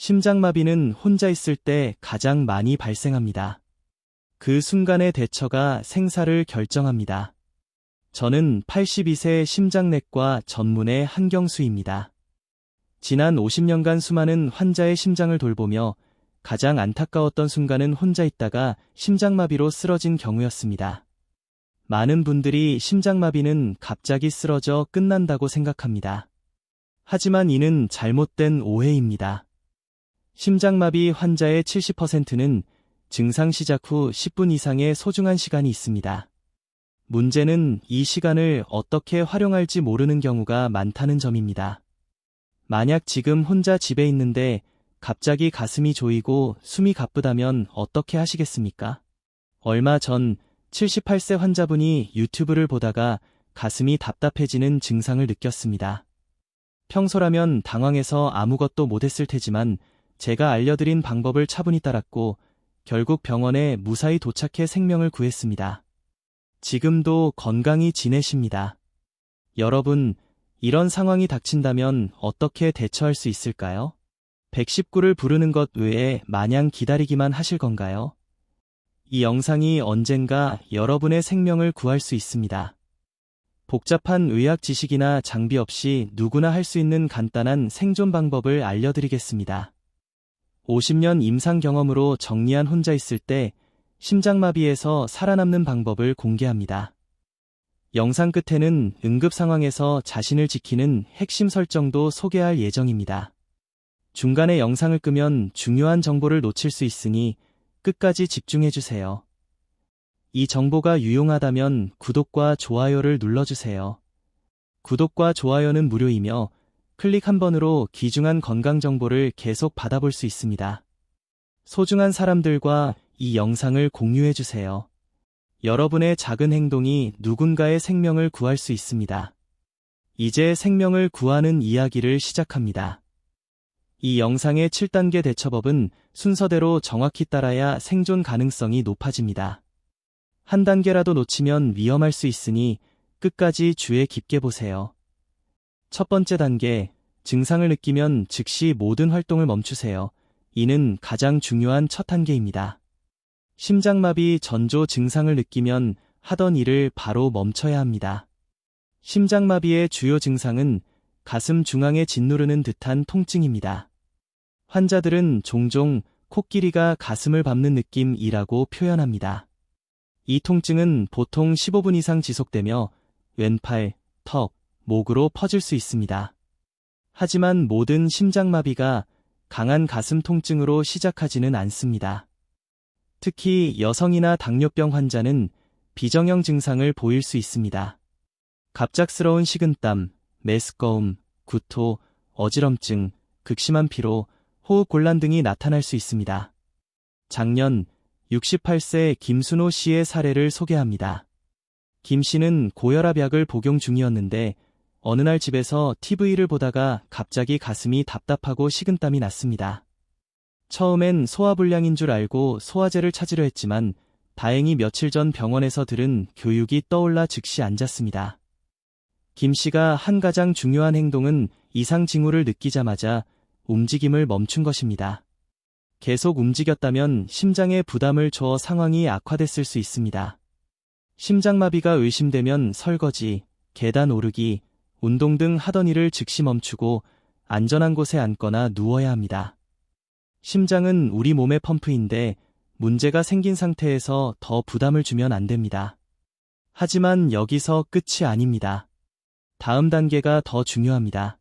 심장마비는 혼자 있을 때 가장 많이 발생합니다. 그 순간의 대처가 생사를 결정합니다. 저는 82세 심장내과 전문의 한경수입니다. 지난 50년간 수많은 환자의 심장을 돌보며 가장 안타까웠던 순간은 혼자 있다가 심장마비로 쓰러진 경우였습니다. 많은 분들이 심장마비는 갑자기 쓰러져 끝난다고 생각합니다. 하지만 이는 잘못된 오해입니다. 심장마비 환자의 70%는 증상 시작 후 10분 이상의 소중한 시간이 있습니다. 문제는 이 시간을 어떻게 활용할지 모르는 경우가 많다는 점입니다. 만약 지금 혼자 집에 있는데 갑자기 가슴이 조이고 숨이 가쁘다면 어떻게 하시겠습니까? 얼마 전 78세 환자분이 유튜브를 보다가 가슴이 답답해지는 증상을 느꼈습니다. 평소라면 당황해서 아무것도 못했을 테지만 제가 알려드린 방법을 차분히 따랐고 결국 병원에 무사히 도착해 생명을 구했습니다. 지금도 건강히 지내십니다. 여러분, 이런 상황이 닥친다면 어떻게 대처할 수 있을까요? 119를 부르는 것 외에 마냥 기다리기만 하실 건가요? 이 영상이 언젠가 여러분의 생명을 구할 수 있습니다. 복잡한 의학 지식이나 장비 없이 누구나 할 수 있는 간단한 생존 방법을 알려드리겠습니다. 50년 임상 경험으로 정리한 혼자 있을 때 심장마비에서 살아남는 방법을 공개합니다. 영상 끝에는 응급 상황에서 자신을 지키는 핵심 설정도 소개할 예정입니다. 중간에 영상을 끄면 중요한 정보를 놓칠 수 있으니 끝까지 집중해주세요. 이 정보가 유용하다면 구독과 좋아요를 눌러주세요. 구독과 좋아요는 무료이며 클릭 한 번으로 귀중한 건강 정보를 계속 받아볼 수 있습니다. 소중한 사람들과 이 영상을 공유해주세요. 여러분의 작은 행동이 누군가의 생명을 구할 수 있습니다. 이제 생명을 구하는 이야기를 시작합니다. 이 영상의 7단계 대처법은 순서대로 정확히 따라야 생존 가능성이 높아집니다. 한 단계라도 놓치면 위험할 수 있으니 끝까지 주의 깊게 보세요. 첫 번째 단계, 증상을 느끼면 즉시 모든 활동을 멈추세요. 이는 가장 중요한 첫 단계입니다. 심장마비 전조 증상을 느끼면 하던 일을 바로 멈춰야 합니다. 심장마비의 주요 증상은 가슴 중앙에 짓누르는 듯한 통증입니다. 환자들은 종종 코끼리가 가슴을 밟는 느낌이라고 표현합니다. 이 통증은 보통 15분 이상 지속되며 왼팔, 턱, 목으로 퍼질 수 있습니다. 하지만 모든 심장마비가 강한 가슴 통증으로 시작하지는 않습니다. 특히 여성이나 당뇨병 환자는 비정형 증상을 보일 수 있습니다. 갑작스러운 식은땀, 메스꺼움, 구토, 어지럼증, 극심한 피로, 호흡 곤란 등이 나타날 수 있습니다. 작년 68세 김순호 씨의 사례를 소개합니다. 김 씨는 고혈압약을 복용 중이었는데 어느 날 집에서 TV를 보다가 갑자기 가슴이 답답하고 식은땀이 났습니다. 처음엔 소화불량인 줄 알고 소화제를 찾으려 했지만 다행히 며칠 전 병원에서 들은 교육이 떠올라 즉시 앉았습니다. 김 씨가 한 가장 중요한 행동은 이상 징후를 느끼자마자 움직임을 멈춘 것입니다. 계속 움직였다면 심장에 부담을 줘 상황이 악화됐을 수 있습니다. 심장마비가 의심되면 설거지, 계단 오르기, 운동 등 하던 일을 즉시 멈추고 안전한 곳에 앉거나 누워야 합니다. 심장은 우리 몸의 펌프인데 문제가 생긴 상태에서 더 부담을 주면 안 됩니다. 하지만 여기서 끝이 아닙니다. 다음 단계가 더 중요합니다.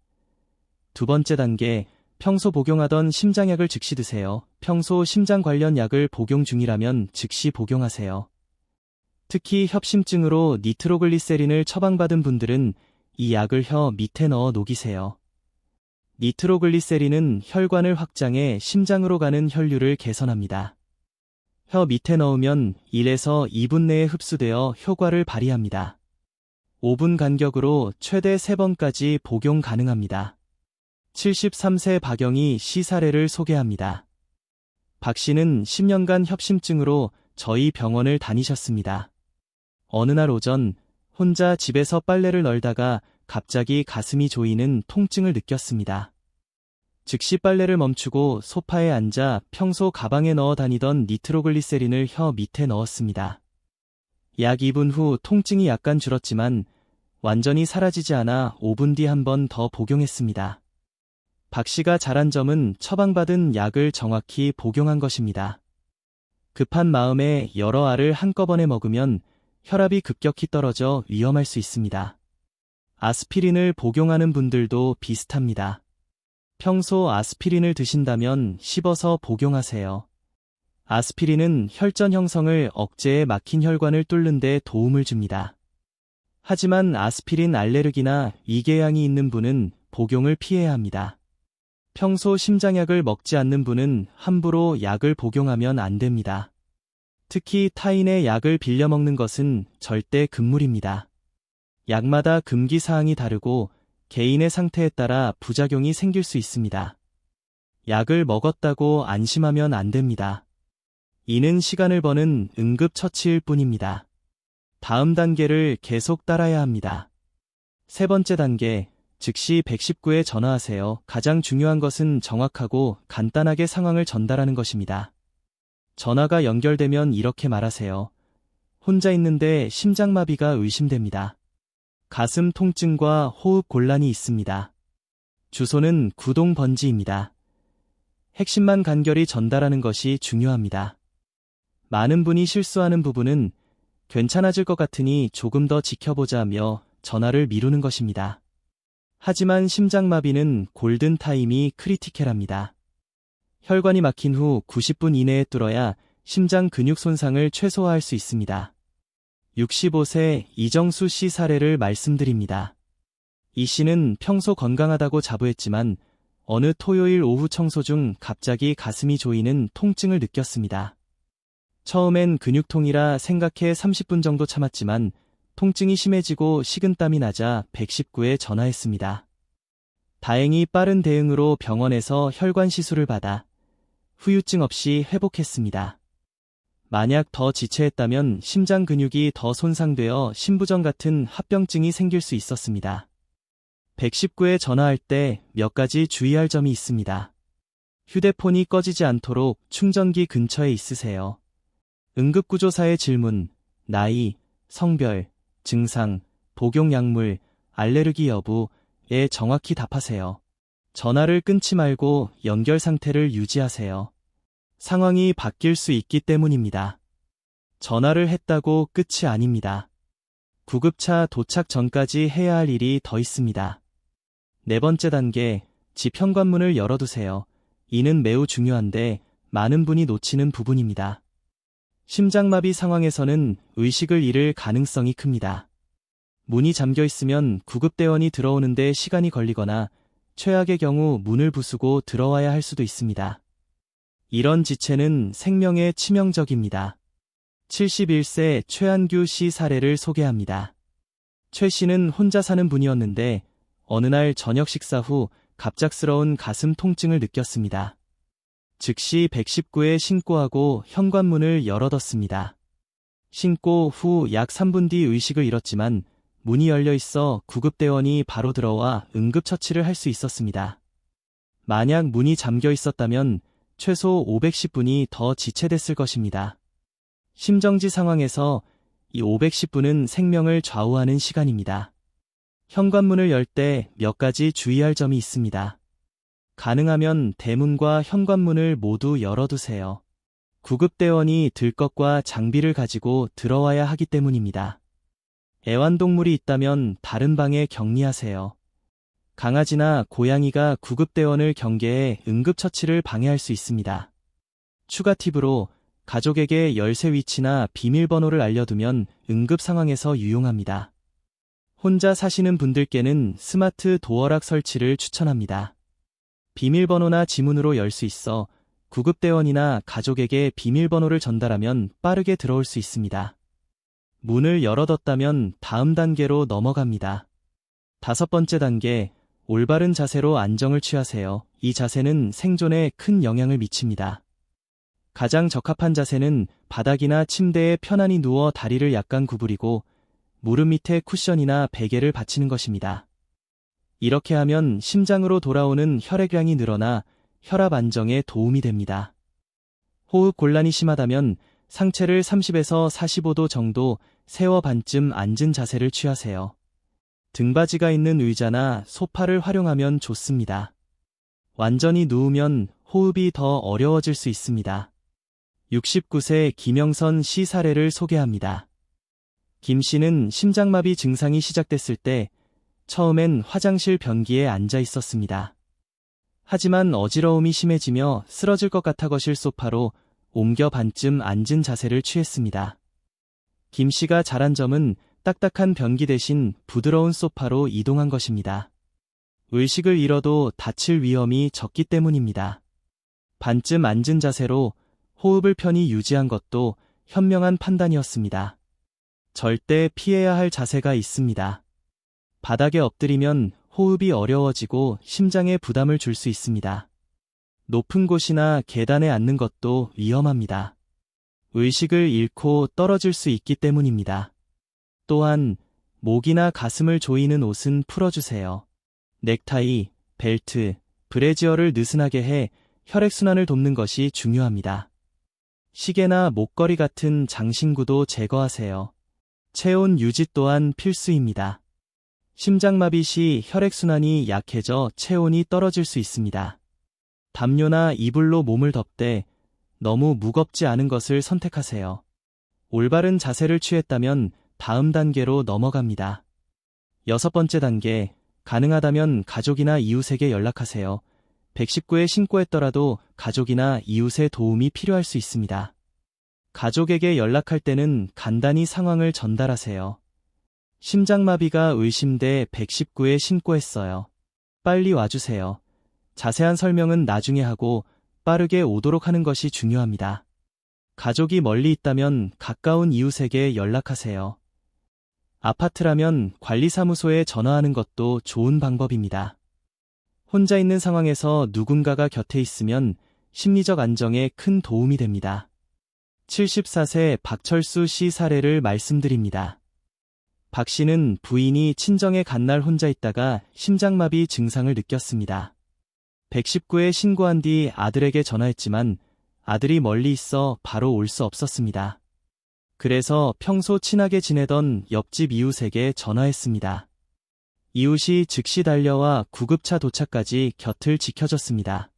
두 번째 단계, 평소 복용하던 심장약을 즉시 드세요. 평소 심장 관련 약을 복용 중이라면 즉시 복용하세요. 특히 협심증으로 니트로글리세린을 처방받은 분들은 이 약을 혀 밑에 넣어 녹이세요. 니트로글리세린은 혈관을 확장해 심장으로 가는 혈류를 개선합니다. 혀 밑에 넣으면 1에서 2분 내에 흡수되어 효과를 발휘합니다. 5분 간격으로 최대 3번까지 복용 가능합니다. 73세 박영희 시 사례를 소개합니다. 박 씨는 10년간 협심증으로 저희 병원을 다니셨습니다. 어느 날 오전 혼자 집에서 빨래를 널다가 갑자기 가슴이 조이는 통증을 느꼈습니다. 즉시 빨래를 멈추고 소파에 앉아 평소 가방에 넣어 다니던 니트로글리세린을 혀 밑에 넣었습니다. 약 2분 후 통증이 약간 줄었지만 완전히 사라지지 않아 5분 뒤 한 번 더 복용했습니다. 박 씨가 잘한 점은 처방받은 약을 정확히 복용한 것입니다. 급한 마음에 여러 알을 한꺼번에 먹으면 혈압이 급격히 떨어져 위험할 수 있습니다. 아스피린을 복용하는 분들도 비슷합니다. 평소 아스피린을 드신다면 씹어서 복용하세요. 아스피린은 혈전 형성을 억제해 막힌 혈관을 뚫는 데 도움을 줍니다. 하지만 아스피린 알레르기나 위궤양이 있는 분은 복용을 피해야 합니다. 평소 심장약을 먹지 않는 분은 함부로 약을 복용하면 안 됩니다. 특히 타인의 약을 빌려 먹는 것은 절대 금물입니다. 약마다 금기 사항이 다르고 개인의 상태에 따라 부작용이 생길 수 있습니다. 약을 먹었다고 안심하면 안 됩니다. 이는 시간을 버는 응급처치일 뿐입니다. 다음 단계를 계속 따라야 합니다. 세 번째 단계, 즉시 119에 전화하세요. 가장 중요한 것은 정확하고 간단하게 상황을 전달하는 것입니다. 전화가 연결되면 이렇게 말하세요. 혼자 있는데 심장마비가 의심됩니다. 가슴 통증과 호흡 곤란이 있습니다. 주소는 구동 번지입니다. 핵심만 간결히 전달하는 것이 중요합니다. 많은 분이 실수하는 부분은 괜찮아질 것 같으니 조금 더 지켜보자며 전화를 미루는 것입니다. 하지만 심장마비는 골든타임이 크리티켈합니다. 혈관이 막힌 후 90분 이내에 뚫어야 심장 근육 손상을 최소화할 수 있습니다. 65세 이정수 씨 사례를 말씀드립니다. 이 씨는 평소 건강하다고 자부했지만 어느 토요일 오후 청소 중 갑자기 가슴이 조이는 통증을 느꼈습니다. 처음엔 근육통이라 생각해 30분 정도 참았지만 통증이 심해지고 식은땀이 나자 119에 전화했습니다. 다행히 빠른 대응으로 병원에서 혈관 시술을 받아 후유증 없이 회복했습니다. 만약 더 지체했다면 심장 근육이 더 손상되어 심부전 같은 합병증이 생길 수 있었습니다. 119에 전화할 때 몇 가지 주의할 점이 있습니다. 휴대폰이 꺼지지 않도록 충전기 근처에 있으세요. 응급구조사의 질문, 나이, 성별, 증상, 복용약물, 알레르기 여부에 정확히 답하세요. 전화를 끊지 말고 연결 상태를 유지하세요. 상황이 바뀔 수 있기 때문입니다. 전화를 했다고 끝이 아닙니다. 구급차 도착 전까지 해야 할 일이 더 있습니다. 네 번째 단계, 집 현관문을 열어두세요. 이는 매우 중요한데 많은 분이 놓치는 부분입니다. 심장마비 상황에서는 의식을 잃을 가능성이 큽니다. 문이 잠겨 있으면 구급대원이 들어오는데 시간이 걸리거나 최악의 경우 문을 부수고 들어와야 할 수도 있습니다. 이런 지체는 생명에 치명적입니다. 71세 최한규 씨 사례를 소개합니다. 최 씨는 혼자 사는 분이었는데 어느 날 저녁 식사 후 갑작스러운 가슴 통증을 느꼈습니다. 즉시 119에 신고하고 현관문을 열어뒀습니다. 신고 후 약 3분 뒤 의식을 잃었지만 문이 열려 있어 구급대원이 바로 들어와 응급처치를 할 수 있었습니다. 만약 문이 잠겨 있었다면 최소 510분이 더 지체됐을 것입니다. 심정지 상황에서 이 510분은 생명을 좌우하는 시간입니다. 현관문을 열 때 몇 가지 주의할 점이 있습니다. 가능하면 대문과 현관문을 모두 열어두세요. 구급대원이 들것과 장비를 가지고 들어와야 하기 때문입니다. 애완동물이 있다면 다른 방에 격리하세요. 강아지나 고양이가 구급대원을 경계해 응급처치를 방해할 수 있습니다. 추가 팁으로 가족에게 열쇠 위치나 비밀번호를 알려두면 응급 상황에서 유용합니다. 혼자 사시는 분들께는 스마트 도어락 설치를 추천합니다. 비밀번호나 지문으로 열 수 있어 구급대원이나 가족에게 비밀번호를 전달하면 빠르게 들어올 수 있습니다. 문을 열어뒀다면 다음 단계로 넘어갑니다. 다섯 번째 단계, 올바른 자세로 안정을 취하세요. 이 자세는 생존에 큰 영향을 미칩니다. 가장 적합한 자세는 바닥이나 침대에 편안히 누워 다리를 약간 구부리고 무릎 밑에 쿠션이나 베개를 받치는 것입니다. 이렇게 하면 심장으로 돌아오는 혈액량이 늘어나 혈압 안정에 도움이 됩니다. 호흡 곤란이 심하다면 상체를 30에서 45도 정도 세워 반쯤 앉은 자세를 취하세요. 등받이가 있는 의자나 소파를 활용하면 좋습니다. 완전히 누우면 호흡이 더 어려워질 수 있습니다. 69세 김영선 씨 사례를 소개합니다. 김 씨는 심장마비 증상이 시작됐을 때 처음엔 화장실 변기에 앉아 있었습니다. 하지만 어지러움이 심해지며 쓰러질 것 같아 거실 소파로 옮겨 반쯤 앉은 자세를 취했습니다. 김 씨가 잘한 점은 딱딱한 변기 대신 부드러운 소파로 이동한 것입니다. 의식을 잃어도 다칠 위험이 적기 때문입니다. 반쯤 앉은 자세로 호흡을 편히 유지한 것도 현명한 판단이었습니다. 절대 피해야 할 자세가 있습니다. 바닥에 엎드리면 호흡이 어려워지고 심장에 부담을 줄 수 있습니다. 높은 곳이나 계단에 앉는 것도 위험합니다. 의식을 잃고 떨어질 수 있기 때문입니다. 또한 목이나 가슴을 조이는 옷은 풀어주세요. 넥타이, 벨트, 브래지어를 느슨하게 해 혈액순환을 돕는 것이 중요합니다. 시계나 목걸이 같은 장신구도 제거하세요. 체온 유지 또한 필수입니다. 심장마비 시 혈액순환이 약해져 체온이 떨어질 수 있습니다. 담요나 이불로 몸을 덮되 너무 무겁지 않은 것을 선택하세요. 올바른 자세를 취했다면 다음 단계로 넘어갑니다. 여섯 번째 단계, 가능하다면 가족이나 이웃에게 연락하세요. 119에 신고했더라도 가족이나 이웃의 도움이 필요할 수 있습니다. 가족에게 연락할 때는 간단히 상황을 전달하세요. 심장마비가 의심돼 119에 신고했어요. 빨리 와주세요. 자세한 설명은 나중에 하고 빠르게 오도록 하는 것이 중요합니다. 가족이 멀리 있다면 가까운 이웃에게 연락하세요. 아파트라면 관리사무소에 전화하는 것도 좋은 방법입니다. 혼자 있는 상황에서 누군가가 곁에 있으면 심리적 안정에 큰 도움이 됩니다. 74세 박철수 씨 사례를 말씀드립니다. 박 씨는 부인이 친정에 간 날 혼자 있다가 심장마비 증상을 느꼈습니다. 119에 신고한 뒤 아들에게 전화했지만 아들이 멀리 있어 바로 올 수 없었습니다. 그래서 평소 친하게 지내던 옆집 이웃에게 전화했습니다. 이웃이 즉시 달려와 구급차 도착까지 곁을 지켜줬습니다.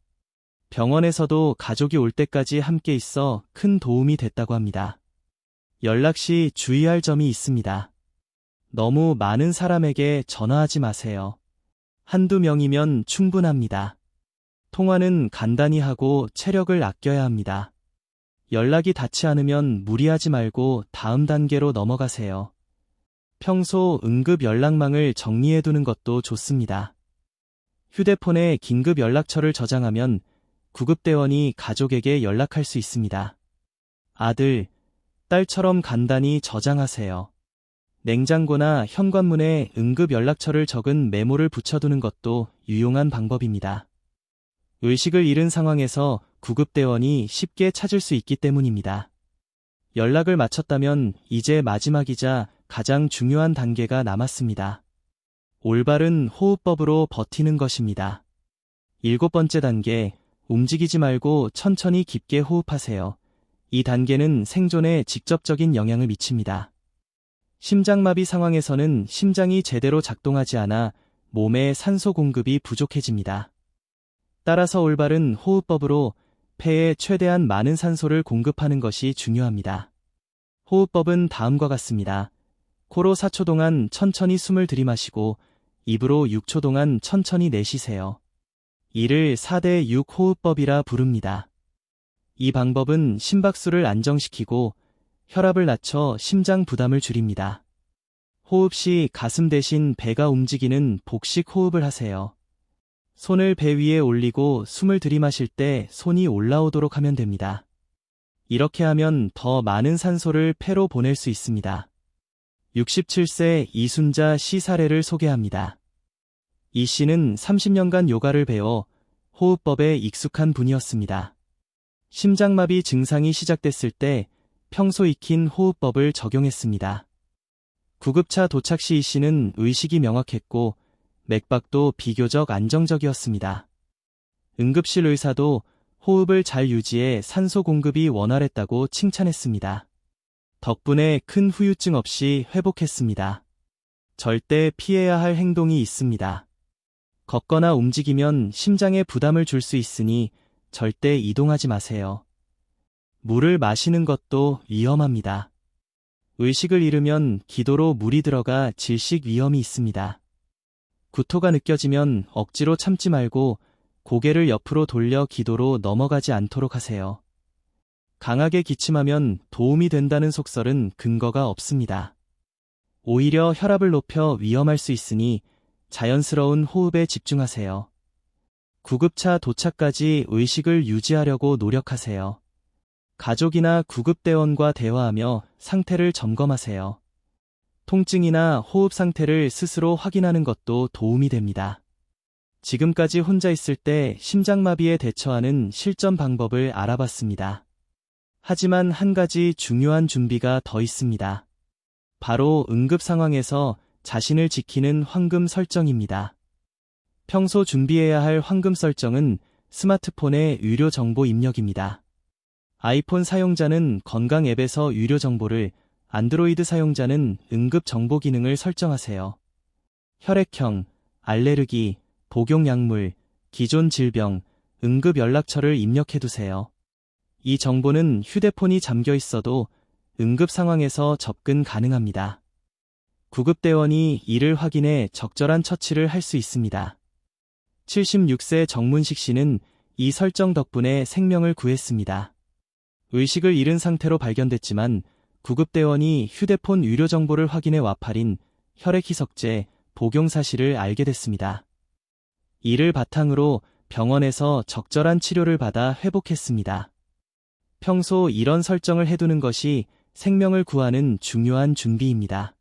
병원에서도 가족이 올 때까지 함께 있어 큰 도움이 됐다고 합니다. 연락 시 주의할 점이 있습니다. 너무 많은 사람에게 전화하지 마세요. 한두 명이면 충분합니다. 통화는 간단히 하고 체력을 아껴야 합니다. 연락이 닿지 않으면 무리하지 말고 다음 단계로 넘어가세요. 평소 응급 연락망을 정리해두는 것도 좋습니다. 휴대폰에 긴급 연락처를 저장하면 구급대원이 가족에게 연락할 수 있습니다. 아들, 딸처럼 간단히 저장하세요. 냉장고나 현관문에 응급 연락처를 적은 메모를 붙여두는 것도 유용한 방법입니다. 의식을 잃은 상황에서 구급대원이 쉽게 찾을 수 있기 때문입니다. 연락을 마쳤다면 이제 마지막이자 가장 중요한 단계가 남았습니다. 올바른 호흡법으로 버티는 것입니다. 일곱 번째 단계, 움직이지 말고 천천히 깊게 호흡하세요. 이 단계는 생존에 직접적인 영향을 미칩니다. 심장마비 상황에서는 심장이 제대로 작동하지 않아 몸에 산소 공급이 부족해집니다. 따라서 올바른 호흡법으로 폐에 최대한 많은 산소를 공급하는 것이 중요합니다. 호흡법은 다음과 같습니다. 코로 4초 동안 천천히 숨을 들이마시고 입으로 6초 동안 천천히 내쉬세요. 이를 4대 6 호흡법이라 부릅니다. 이 방법은 심박수를 안정시키고 혈압을 낮춰 심장 부담을 줄입니다. 호흡 시 가슴 대신 배가 움직이는 복식 호흡을 하세요. 손을 배 위에 올리고 숨을 들이마실 때 손이 올라오도록 하면 됩니다. 이렇게 하면 더 많은 산소를 폐로 보낼 수 있습니다. 67세 이순자 씨 사례를 소개합니다. 이 씨는 30년간 요가를 배워 호흡법에 익숙한 분이었습니다. 심장마비 증상이 시작됐을 때 평소 익힌 호흡법을 적용했습니다. 구급차 도착 시 이 씨는 의식이 명확했고 맥박도 비교적 안정적이었습니다. 응급실 의사도 호흡을 잘 유지해 산소 공급이 원활했다고 칭찬했습니다. 덕분에 큰 후유증 없이 회복했습니다. 절대 피해야 할 행동이 있습니다. 걷거나 움직이면 심장에 부담을 줄 수 있으니 절대 이동하지 마세요. 물을 마시는 것도 위험합니다. 의식을 잃으면 기도로 물이 들어가 질식 위험이 있습니다. 구토가 느껴지면 억지로 참지 말고 고개를 옆으로 돌려 기도로 넘어가지 않도록 하세요. 강하게 기침하면 도움이 된다는 속설은 근거가 없습니다. 오히려 혈압을 높여 위험할 수 있으니 자연스러운 호흡에 집중하세요. 구급차 도착까지 의식을 유지하려고 노력하세요. 가족이나 구급대원과 대화하며 상태를 점검하세요. 통증이나 호흡 상태를 스스로 확인하는 것도 도움이 됩니다. 지금까지 혼자 있을 때 심장마비에 대처하는 실전 방법을 알아봤습니다. 하지만 한 가지 중요한 준비가 더 있습니다. 바로 응급 상황에서 자신을 지키는 황금 설정입니다. 평소 준비해야 할 황금 설정은 스마트폰의 유료 정보 입력입니다. 아이폰 사용자는 건강 앱에서 유료 정보를, 안드로이드 사용자는 응급 정보 기능을 설정하세요. 혈액형, 알레르기, 복용 약물, 기존 질병, 응급 연락처를 입력해두세요. 이 정보는 휴대폰이 잠겨 있어도 응급 상황에서 접근 가능합니다. 구급대원이 이를 확인해 적절한 처치를 할 수 있습니다. 76세 정문식 씨는 이 설정 덕분에 생명을 구했습니다. 의식을 잃은 상태로 발견됐지만 구급대원이 휴대폰 유료 정보를 확인해 와파린 혈액 희석제 복용 사실을 알게 됐습니다. 이를 바탕으로 병원에서 적절한 치료를 받아 회복했습니다. 평소 이런 설정을 해두는 것이 생명을 구하는 중요한 준비입니다.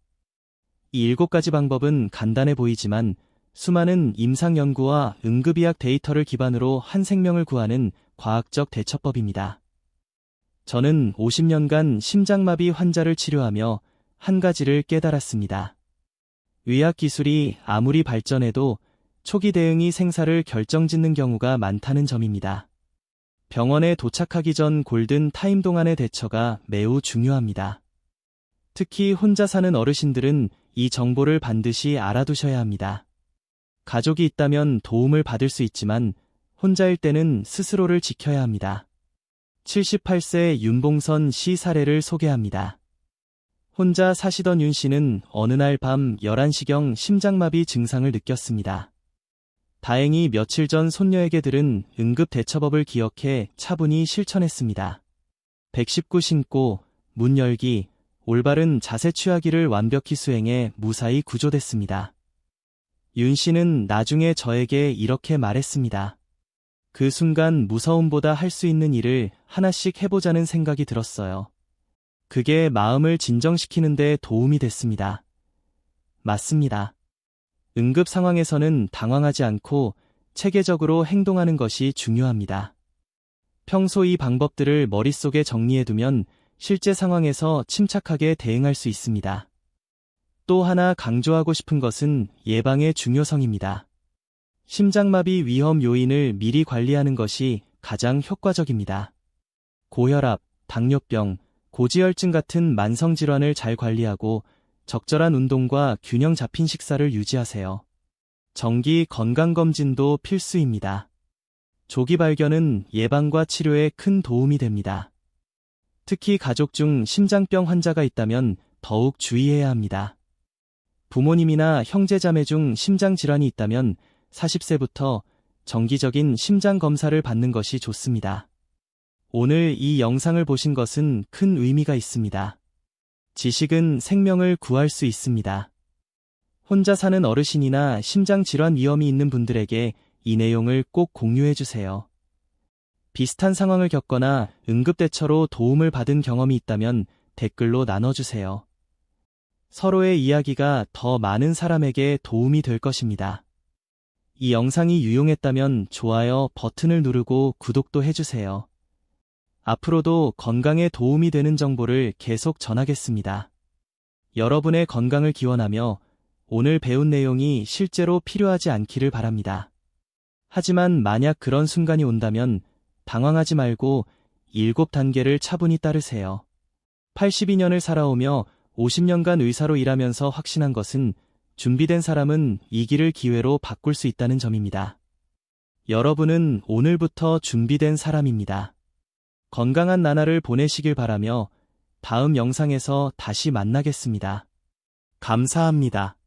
이 일곱 가지 방법은 간단해 보이지만 수많은 임상 연구와 응급의학 데이터를 기반으로 한 생명을 구하는 과학적 대처법입니다. 저는 50년간 심장마비 환자를 치료하며 한 가지를 깨달았습니다. 의학 기술이 아무리 발전해도 초기 대응이 생사를 결정짓는 경우가 많다는 점입니다. 병원에 도착하기 전 골든 타임 동안의 대처가 매우 중요합니다. 특히 혼자 사는 어르신들은 이 정보를 반드시 알아두셔야 합니다. 가족이 있다면 도움을 받을 수 있지만 혼자일 때는 스스로를 지켜야 합니다. 78세 윤봉선 씨 사례를 소개합니다. 혼자 사시던 윤 씨는 어느 날 밤 11시경 심장마비 증상을 느꼈습니다. 다행히 며칠 전 손녀에게 들은 응급 대처법을 기억해 차분히 실천했습니다. 119 신고, 문 열기, 올바른 자세 취하기를 완벽히 수행해 무사히 구조됐습니다. 윤 씨는 나중에 저에게 이렇게 말했습니다. 그 순간 무서움보다 할 수 있는 일을 하나씩 해보자는 생각이 들었어요. 그게 마음을 진정시키는 데 도움이 됐습니다. 맞습니다. 응급 상황에서는 당황하지 않고 체계적으로 행동하는 것이 중요합니다. 평소 이 방법들을 머릿속에 정리해두면 실제 상황에서 침착하게 대응할 수 있습니다. 또 하나 강조하고 싶은 것은 예방의 중요성입니다. 심장마비 위험 요인을 미리 관리하는 것이 가장 효과적입니다. 고혈압, 당뇨병, 고지혈증 같은 만성질환을 잘 관리하고 적절한 운동과 균형 잡힌 식사를 유지하세요. 정기 건강검진도 필수입니다. 조기 발견은 예방과 치료에 큰 도움이 됩니다. 특히 가족 중 심장병 환자가 있다면 더욱 주의해야 합니다. 부모님이나 형제자매 중 심장질환이 있다면 40세부터 정기적인 심장 검사를 받는 것이 좋습니다. 오늘 이 영상을 보신 것은 큰 의미가 있습니다. 지식은 생명을 구할 수 있습니다. 혼자 사는 어르신이나 심장 질환 위험이 있는 분들에게 이 내용을 꼭 공유해 주세요. 비슷한 상황을 겪거나 응급대처로 도움을 받은 경험이 있다면 댓글로 나눠주세요. 서로의 이야기가 더 많은 사람에게 도움이 될 것입니다. 이 영상이 유용했다면 좋아요 버튼을 누르고 구독도 해주세요. 앞으로도 건강에 도움이 되는 정보를 계속 전하겠습니다. 여러분의 건강을 기원하며 오늘 배운 내용이 실제로 필요하지 않기를 바랍니다. 하지만 만약 그런 순간이 온다면 당황하지 말고 일곱 단계를 차분히 따르세요. 82년을 살아오며 50년간 의사로 일하면서 확신한 것은 준비된 사람은 이 길을 기회로 바꿀 수 있다는 점입니다. 여러분은 오늘부터 준비된 사람입니다. 건강한 나날을 보내시길 바라며 다음 영상에서 다시 만나겠습니다. 감사합니다.